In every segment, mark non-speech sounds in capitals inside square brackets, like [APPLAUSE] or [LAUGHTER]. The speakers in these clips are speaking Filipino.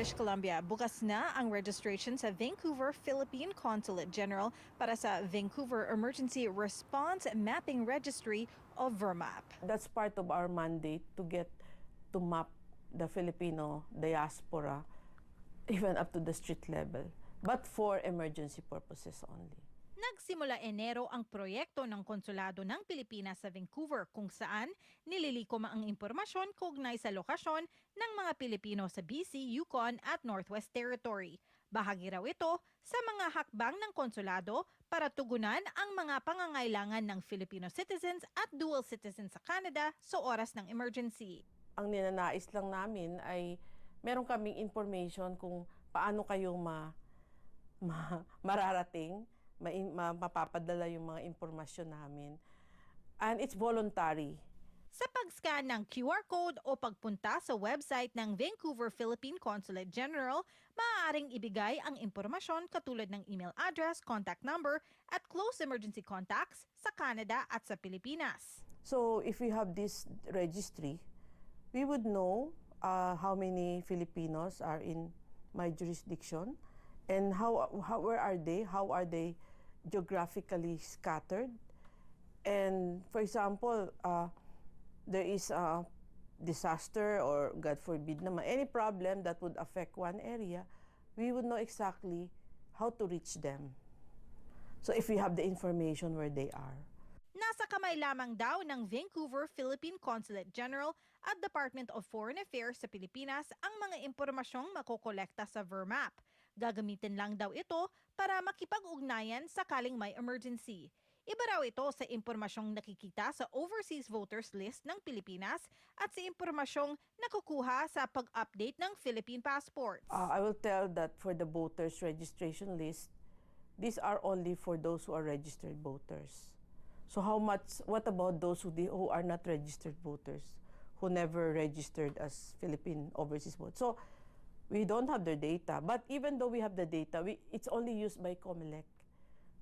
British Columbia, bukas na ang registration sa Vancouver Philippine Consulate General para sa Vancouver Emergency Response Mapping Registry o VERMAP. That's part of our mandate to get to map the Filipino diaspora even up to the street level, but for emergency purposes only. Nagsimula Enero ang proyekto ng Konsulado ng Pilipinas sa Vancouver kung saan nililikom ang impormasyon kaugnay sa lokasyon ng mga Pilipino sa BC, Yukon at Northwest Territory. Bahagi raw ito sa mga hakbang ng konsulado para tugunan ang mga pangangailangan ng Filipino citizens at dual citizens sa Canada sa oras ng emergency. Ang ninanais lang namin ay meron kaming information kung paano kayo ma, ma [LAUGHS] mararating, ma, ma, mapapadala yung mga impormasyon namin. And it's voluntary. Sa pag-scan ng QR code o pagpunta sa website ng Vancouver Philippine Consulate General, maaaring ibigay ang impormasyon katulad ng email address, contact number, at close emergency contacts sa Canada at sa Pilipinas. So if we have this registry, we would know uh, how many Filipinos are in my jurisdiction and how, how where are they? How are they geographically scattered? And for example, uh, there is a disaster or God forbid naman, any problem that would affect one area, we would know exactly how to reach them. So if we have the information where they are. Nasa kamay lamang daw ng Vancouver Philippine Consulate General at Department of Foreign Affairs sa Pilipinas ang mga impormasyong makokolekta sa VERMAP. Gagamitin lang daw ito para makipag-ugnayan sakaling may emergency. Iba raw ito sa impormasyong nakikita sa Overseas Voters List ng Pilipinas at sa impormasyong nakukuha sa pag-update ng Philippine passports. Uh, I will tell that for the voters registration list, these are only for those who are registered voters. So how much, what about those who, who are not registered voters, who never registered as Philippine overseas voters? So we don't have their data, but even though we have the data, we, it's only used by COMELEC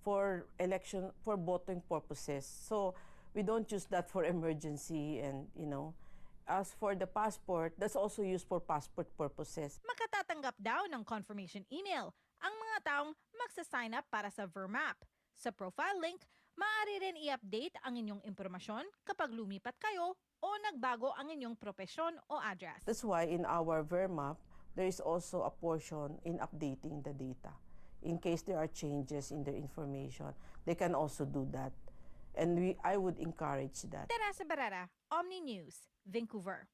for election, for voting purposes. So we don't use that for [LAUGHS] emergency and, you know, as for the passport, that's also used for passport purposes. Makatatanggap daw ng confirmation email ang mga taong magsa-sign up para sa VERMAP. Sa profile link, maaari rin i-update ang inyong impormasyon kapag lumipat kayo o nagbago ang inyong propesyon o address. That's why in our VERMAP, there is also a portion in updating the data. In case there are changes in their information, they can also do that. And we, I would encourage that. Teresa Barrera, Omni News, Vancouver.